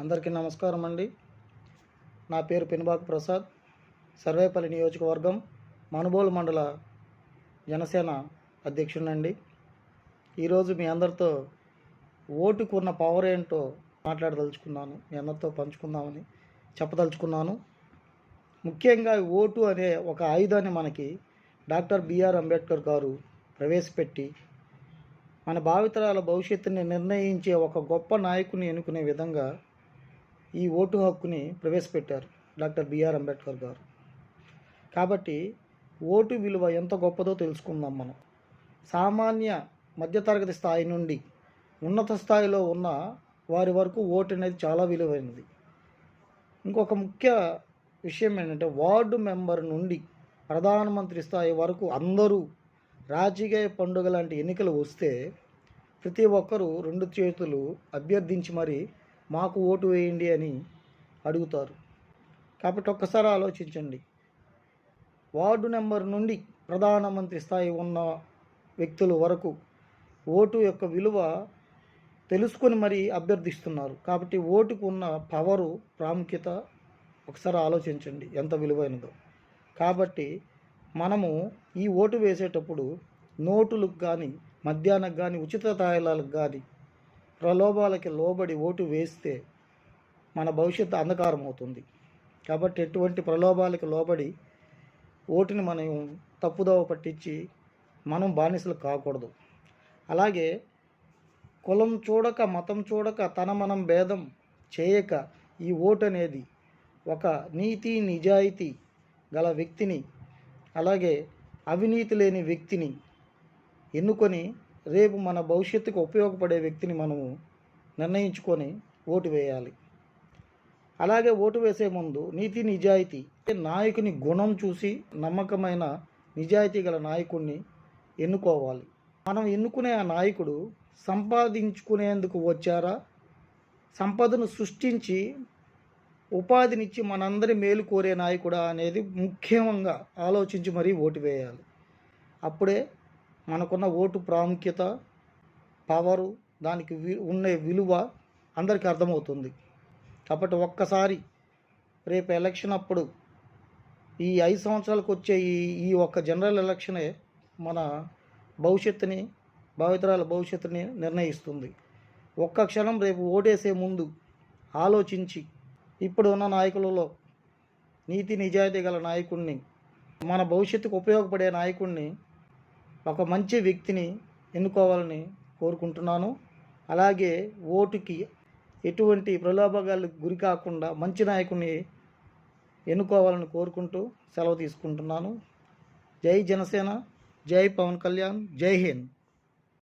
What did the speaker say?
అందరికీ నమస్కారం అండి. నా పేరు పెనుబాకు ప్రసాద్. సర్వేపల్లి నియోజకవర్గం మనుబోలు మండల జనసేన అధ్యక్షుడినండి. ఈరోజు మీ అందరితో ఓటుకున్న పవర్ ఏంటో మాట్లాడదలుచుకున్నాను. మీ అందరితో పంచుకుందామని చెప్పదలుచుకున్నాను. ముఖ్యంగా ఓటు అనే ఒక ఆయుధాన్ని మనకి డాక్టర్ బిఆర్ అంబేద్కర్ గారు ప్రవేశపెట్టి మన భావితరాల భవిష్యత్తుని నిర్ణయించే ఒక గొప్ప నాయకుని ఎన్నుకునే విధంగా ఈ ఓటు హక్కుని ప్రవేశపెట్టారు డాక్టర్ బిఆర్ అంబేద్కర్ గారు. కాబట్టి ఓటు విలువ ఎంత గొప్పదో తెలుసుకుందాం మనం. సామాన్య మధ్యతరగతి స్థాయి నుండి ఉన్నత స్థాయిలో ఉన్న వారి వరకు ఓటు అనేది చాలా విలువైనది. ఇంకొక ముఖ్య విషయం ఏంటంటే వార్డు మెంబర్ నుండి ప్రధానమంత్రి స్థాయి వరకు అందరూ రాజకీయ పండుగ లాంటి ఎన్నికలు వస్తే ప్రతి ఒక్కరూ రెండు చేతులు అభ్యర్థించి మరి మాకు ఓటు వేయండి అని అడుగుతారు. కాబట్టి ఒక్కసారి ఆలోచించండి. వార్డు నెంబర్ నుండి ప్రధానమంత్రి స్థాయి ఉన్న వ్యక్తుల వరకు ఓటు యొక్క విలువ తెలుసుకొని మరీ అభ్యర్థిస్తున్నారు. కాబట్టి ఓటుకు ఉన్న పవరు ప్రాముఖ్యత ఒకసారి ఆలోచించండి ఎంత విలువైనదో. కాబట్టి మనము ఈ ఓటు వేసేటప్పుడు నోటులకు కానీ మధ్యాహ్నం కానీ ఉచిత తాయిలాలకు కానీ ప్రలోభాలకి లోబడి ఓటు వేస్తే మన భవిష్యత్తు అంధకారం అవుతుంది కాబట్టి ఎటువంటి ప్రలోభాలకు లోబడి ఓటుని మనం తప్పుదోవ పట్టించి మనం బానిసలు కాకూడదు. అలాగే కులం చూడక మతం చూడక తన మనం భేదం చేయక ఈ ఓటు అనేది ఒక నీతి నిజాయితీ గల వ్యక్తిని అలాగే అవినీతి లేని వ్యక్తిని ఎన్నుకొని రేపు మన భవిష్యత్తుకు ఉపయోగపడే వ్యక్తిని మనము నిర్ణయించుకొని ఓటు వేయాలి. అలాగే ఓటు వేసే ముందు నీతి నిజాయితీ నాయకుని గుణం చూసి నమ్మకమైన నిజాయితీ గల నాయకుడిని ఎన్నుకోవాలి. మనం ఎన్నుకునే ఆ నాయకుడు సంపాదించుకునేందుకు వచ్చారా? సంపదను సృష్టించి ఉపాధినిచ్చి మనందరి మేలు కోరే నాయకుడా అనేది ముఖ్యంగా ఆలోచించి మరీ ఓటు వేయాలి. అప్పుడే మనకున్న ఓటు ప్రాముఖ్యత పవరు దానికి వి ఉండే విలువ అందరికీ అర్థమవుతుంది. కాబట్టి ఒక్కసారి రేపు ఎలక్షన్ అప్పుడు ఈ ఐదు సంవత్సరాలకు వచ్చే ఈ ఈ ఒక్క జనరల్ ఎలక్షనే మన భవిష్యత్తుని భావితరాల భవిష్యత్తుని నిర్ణయిస్తుంది. ఒక్క క్షణం రేపు ఓటేసే ముందు ఆలోచించి ఇప్పుడు ఉన్న నాయకులలో నీతి నిజాయితీ గల నాయకుడిని మన భవిష్యత్తుకు ఉపయోగపడే నాయకుడిని ఒక మంచి వ్యక్తిని ఎన్నుకోవాలని కోరుకుంటున్నాను. అలాగే ఓటుకి ఎటువంటి ప్రలోభాలకు గురి కాకుండా మంచి నాయకుడిని ఎన్నుకోవాలని కోరుకుంటూ సెలవు తీసుకుంటున్నాను. జై జనసేన జై పవన్ కళ్యాణ్ జై హింద్.